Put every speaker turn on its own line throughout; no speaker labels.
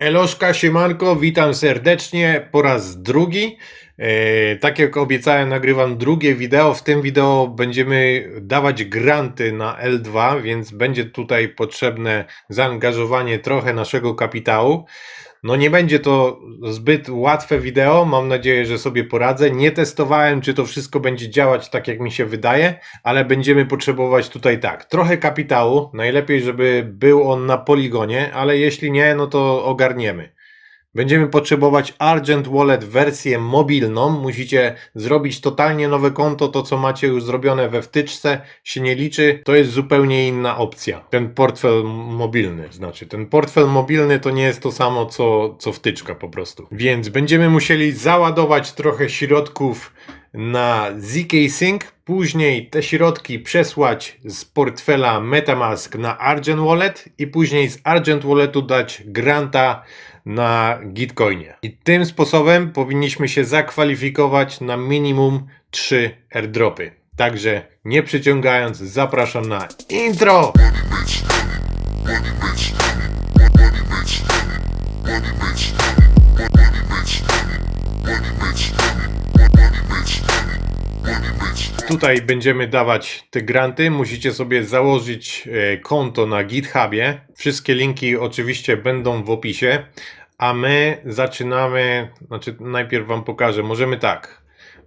Eloszka, siemanko, witam serdecznie po raz drugi. E, tak jak obiecałem, nagrywam drugie wideo. W tym wideo będziemy dawać granty na L2, więc będzie tutaj potrzebne zaangażowanie trochę naszego kapitału. No nie będzie to zbyt łatwe wideo, mam nadzieję, że sobie poradzę. Nie testowałem, czy to wszystko będzie działać tak, jak mi się wydaje, ale będziemy potrzebować tutaj tak, trochę kapitału, najlepiej, żeby był on na poligonie, ale jeśli nie, no to ogarniemy. Będziemy potrzebować Argent Wallet wersję mobilną. Musicie zrobić totalnie nowe konto. To, co macie już zrobione we wtyczce, się nie liczy. To jest zupełnie inna opcja. Ten portfel mobilny, znaczy, ten portfel mobilny to nie jest to samo, co, co wtyczka po prostu. Więc będziemy musieli załadować trochę środków na ZK Sync, później te środki przesłać z portfela MetaMask na Argent Wallet i później z Argent Walletu dać granta na Gitcoinie. I tym sposobem powinniśmy się zakwalifikować na minimum 3 airdropy. Także nie przyciągając, zapraszam na intro! Tutaj będziemy dawać te granty. Musicie sobie założyć e, konto na GitHubie. Wszystkie linki oczywiście będą w opisie. A my zaczynamy. Znaczy, najpierw Wam pokażę. Możemy tak.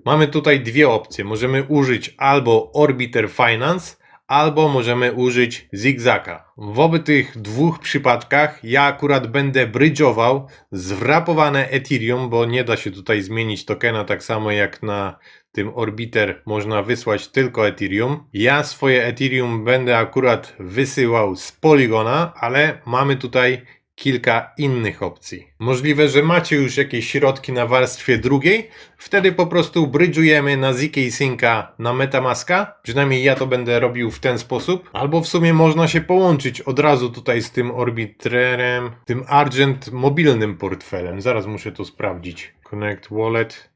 Mamy tutaj dwie opcje. Możemy użyć albo Orbiter Finance, albo możemy użyć Zigzaga. W obu tych dwóch przypadkach ja akurat będę bridge'ował zwrapowane Ethereum, bo nie da się tutaj zmienić tokena tak samo jak na tym Orbiter można wysłać tylko Ethereum. Ja swoje Ethereum będę akurat wysyłał z Polygona, ale mamy tutaj kilka innych opcji. Możliwe, że macie już jakieś środki na warstwie drugiej, wtedy po prostu bridge'ujemy na ZK Synca na Metamaska, przynajmniej ja to będę robił w ten sposób, albo w sumie można się połączyć od razu tutaj z tym Orbiterem, tym Argent mobilnym portfelem. Zaraz muszę to sprawdzić. Connect Wallet.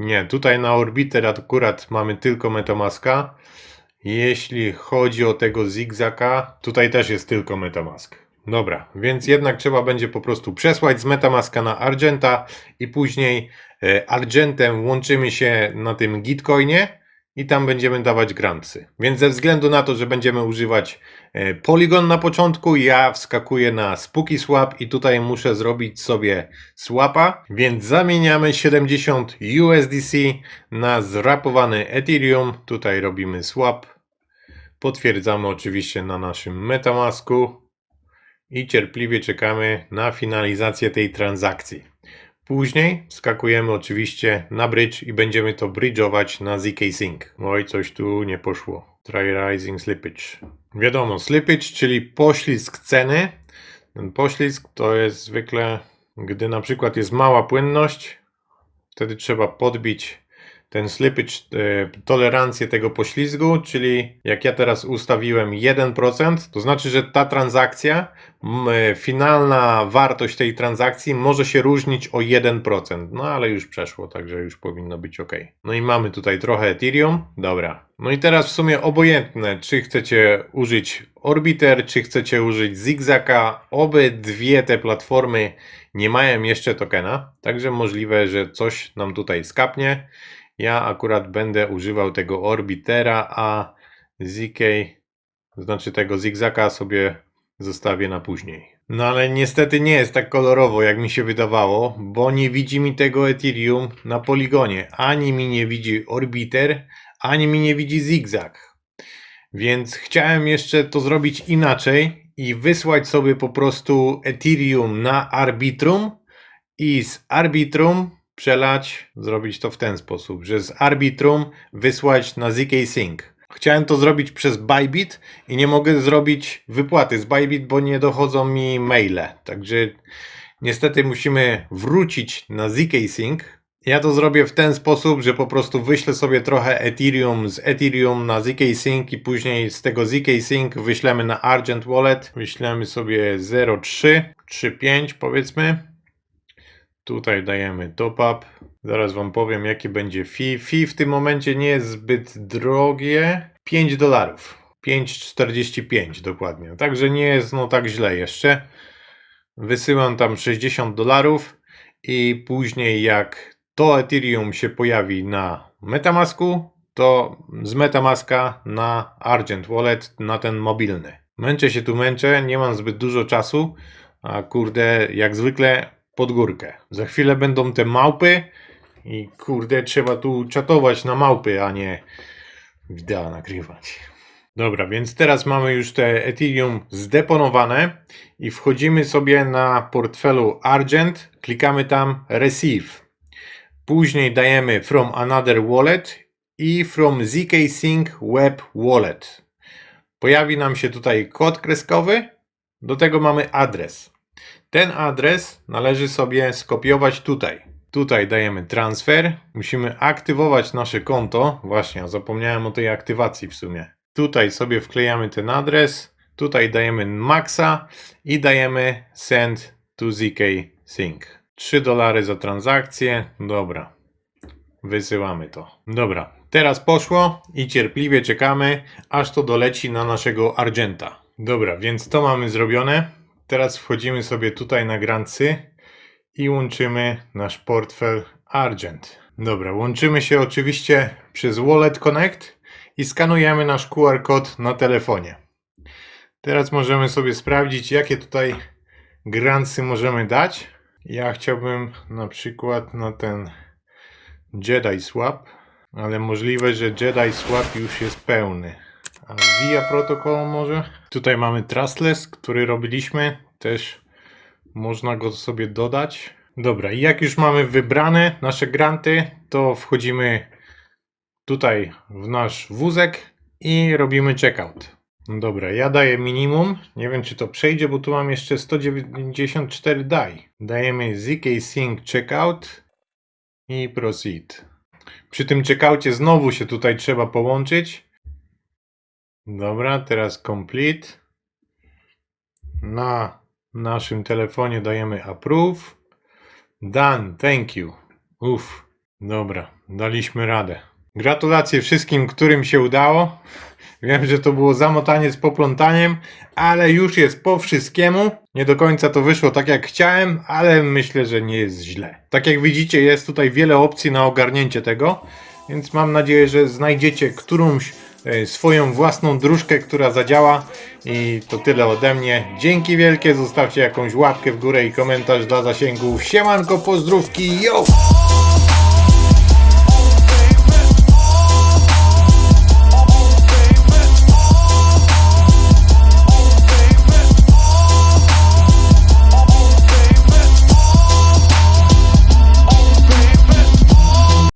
Nie, tutaj na Orbiter akurat mamy tylko Metamaska. Jeśli chodzi o tego zigzaka, tutaj też jest tylko Metamask. Dobra, więc jednak trzeba będzie po prostu przesłać z Metamaska na Argenta i później e, Argentem łączymy się na tym Gitcoinie i tam będziemy dawać grantsy. Więc ze względu na to, że będziemy używać e, Polygon na początku, ja wskakuję na Spooky Swap i tutaj muszę zrobić sobie swapa, więc zamieniamy 70 USDC na zrapowany Ethereum. Tutaj robimy swap. Potwierdzamy oczywiście na naszym Metamasku i cierpliwie czekamy na finalizację tej transakcji. Później skakujemy oczywiście na bridge i będziemy to bridge'ować na ZK Sync. Oj, coś tu nie poszło. Try rising slippage. Wiadomo, slippage, czyli poślizg ceny. Ten poślizg to jest zwykle, gdy na przykład jest mała płynność, wtedy trzeba podbić ten slippage, e, tolerancję tego poślizgu, czyli jak ja teraz ustawiłem 1%, to znaczy, że ta transakcja, e, finalna wartość tej transakcji może się różnić o 1%. No ale już przeszło, także już powinno być ok. No i mamy tutaj trochę Ethereum. Dobra. No i teraz w sumie obojętne, czy chcecie użyć Orbiter, czy chcecie użyć Zigzaga. Obydwie te platformy nie mają jeszcze tokena, także możliwe, że coś nam tutaj skapnie. Ja akurat będę używał tego Orbitera, a ZK, znaczy tego Zigzaga sobie zostawię na później. No ale niestety nie jest tak kolorowo, jak mi się wydawało, bo nie widzi mi tego Ethereum na poligonie. Ani mi nie widzi Orbiter, ani mi nie widzi Zigzag. Więc chciałem jeszcze to zrobić inaczej i wysłać sobie po prostu Ethereum na Arbitrum i z Arbitrum przelać, zrobić to w ten sposób, że z Arbitrum wysłać na ZK Sync. Chciałem to zrobić przez Bybit i nie mogę zrobić wypłaty z Bybit, bo nie dochodzą mi maile. Także niestety musimy wrócić na ZK Sync. Ja to zrobię w ten sposób, że po prostu wyślę sobie trochę Ethereum z Ethereum na ZK Sync i później z tego ZK Sync wyślemy na Argent Wallet. Wyślemy sobie 0,3, 3,5 powiedzmy. Tutaj dajemy top up. Zaraz wam powiem jakie będzie fee. Fee w tym momencie nie jest zbyt drogie. 5 dolarów. 5,45 dokładnie. Także nie jest no tak źle jeszcze. wysyłam tam 60 dolarów i później jak to Ethereum się pojawi na Metamasku, to z Metamaska na Argent Wallet na ten mobilny. Męczę się tu męczę, nie mam zbyt dużo czasu, a kurde, jak zwykle pod górkę. Za chwilę będą te małpy i kurde, trzeba tu czatować na małpy, a nie wideo nagrywać. Dobra, więc teraz mamy już te Ethereum zdeponowane i wchodzimy sobie na portfelu Argent, klikamy tam Receive. Później dajemy From Another Wallet i From ZK Sync Web Wallet. Pojawi nam się tutaj kod kreskowy, do tego mamy adres. Ten adres należy sobie skopiować tutaj. Tutaj dajemy transfer. Musimy aktywować nasze konto. Właśnie, zapomniałem o tej aktywacji w sumie. Tutaj sobie wklejamy ten adres. Tutaj dajemy maxa i dajemy send to ZK Sync. 3 dolary za transakcję. Dobra. Wysyłamy to. Dobra. Teraz poszło i cierpliwie czekamy, aż to doleci na naszego Argenta. Dobra, więc to mamy zrobione. Teraz wchodzimy sobie tutaj na Grancy i łączymy nasz portfel Argent. Dobra, łączymy się oczywiście przez Wallet Connect i skanujemy nasz QR kod na telefonie. Teraz możemy sobie sprawdzić, jakie tutaj grancy możemy dać. Ja chciałbym na przykład na ten Jedi Swap, ale możliwe, że Jedi Swap już jest pełny. A Via Protocol może? Tutaj mamy Trustless, który robiliśmy. Też można go sobie dodać. Dobra, i jak już mamy wybrane nasze granty, to wchodzimy tutaj w nasz wózek i robimy checkout. Dobra, ja daję minimum. Nie wiem, czy to przejdzie, bo tu mam jeszcze 194 daj. Dajemy ZK Sync Checkout i Proceed. Przy tym checkoutie znowu się tutaj trzeba połączyć. Dobra, teraz Complete. Na naszym telefonie dajemy Approve. Done, thank you. Uff, dobra, daliśmy radę. Gratulacje wszystkim, którym się udało. Wiem, że to było zamotanie z poplątaniem, ale już jest po wszystkiemu. Nie do końca to wyszło tak jak chciałem, ale myślę, że nie jest źle. Tak jak widzicie, jest tutaj wiele opcji na ogarnięcie tego, więc mam nadzieję, że znajdziecie którąś swoją własną dróżkę, która zadziała. I to tyle ode mnie. Dzięki wielkie, zostawcie jakąś łapkę w górę i komentarz dla zasięgu. Siemanko, pozdrówki, yo!